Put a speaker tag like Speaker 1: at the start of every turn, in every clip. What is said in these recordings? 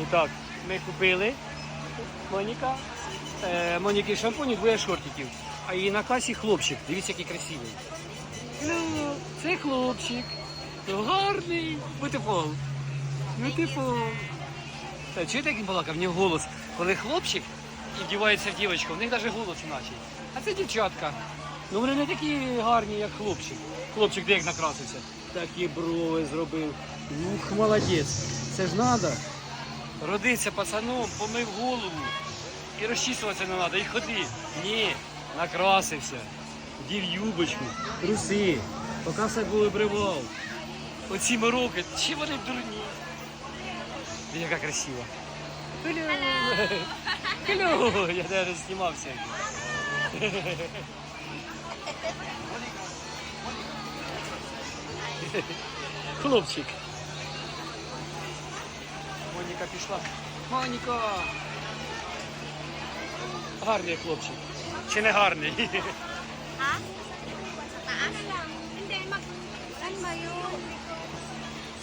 Speaker 1: І так, ми купили Моніка. Е, Моніки шампунь і двоє шортиків. А її на касі хлопчик. Дивіться, який красивий. Ну, це хлопчик. Ну, гарний. Бутифол. Бутифол. Чуєте, як він балакав? В нього голос. Коли хлопчик і вдівається в дівчинку, в них навіть голос іначе. А це дівчатка. Ну вони не такі гарні, як хлопчик. Хлопчик де як накрасився. Такі брови зробив. Ух, молодець. Це ж треба. Родиться пацаном, помив голову. І розчісуватися не треба, і ходи. Ні, накрасився. Вдів юбочку, труси, поки все було бривав. Оці мороки, чи вони дурні? Ти яка красива. Клю. Клю. Я навіть знімався. Хлопчик. Моніка пішла. Моніка! Гарний хлопчик. Чи не гарний?
Speaker 2: Ha? Sa taas. Hindi, mag... Saan ba yun?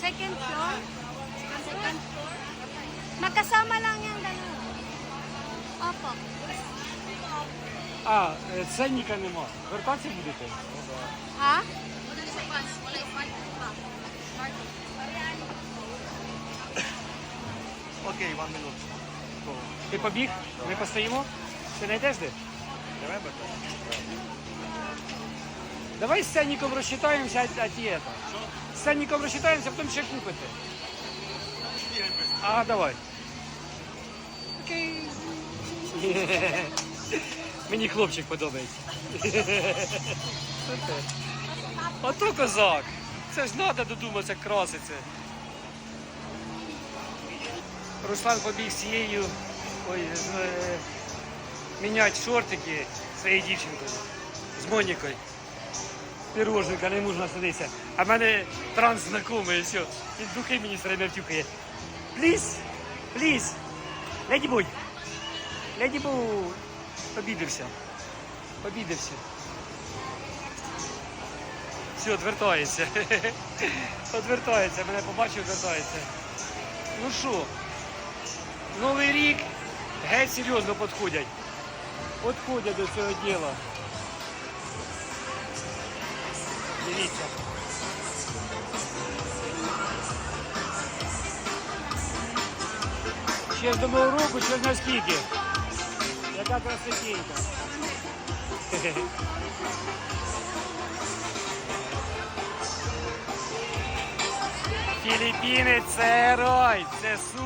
Speaker 2: Second floor? Second floor? Magkasama lang yung dalawa. Opo.
Speaker 1: А, е, ценника нема. Вертатися будете?
Speaker 2: Ha?
Speaker 3: Окей, one minute.
Speaker 1: Ти побіг? Ми постоїмо? Ти не йдеш де?
Speaker 3: Так?
Speaker 1: Давай з ценником розчитаємося, а ті это. З ценником розчитаємося, потім ще купите. А, давай. Окей. Мені хлопчик подобається. Ото козак. Це ж треба додуматися краситься. Руслан побіг з цією. Ой, з, е, міняти шортики своєю дівчинкою. З Монікою. Пірожника не можна садитися. А в мене транс знайомий, все. Він духи мені все время втюкає. Пліз, пліз. Леді бой. Леді бой. Обідався. Обідався. Все, відвертається. Відвертається. Мене побачив, відвертається. Ну що, Новий рік геть серйозно підходять. Підходять до цього діла. Дивіться. Ще з до нового року, ще ж наскільки. Яка красотенька. Філіппіни це рай, це супер.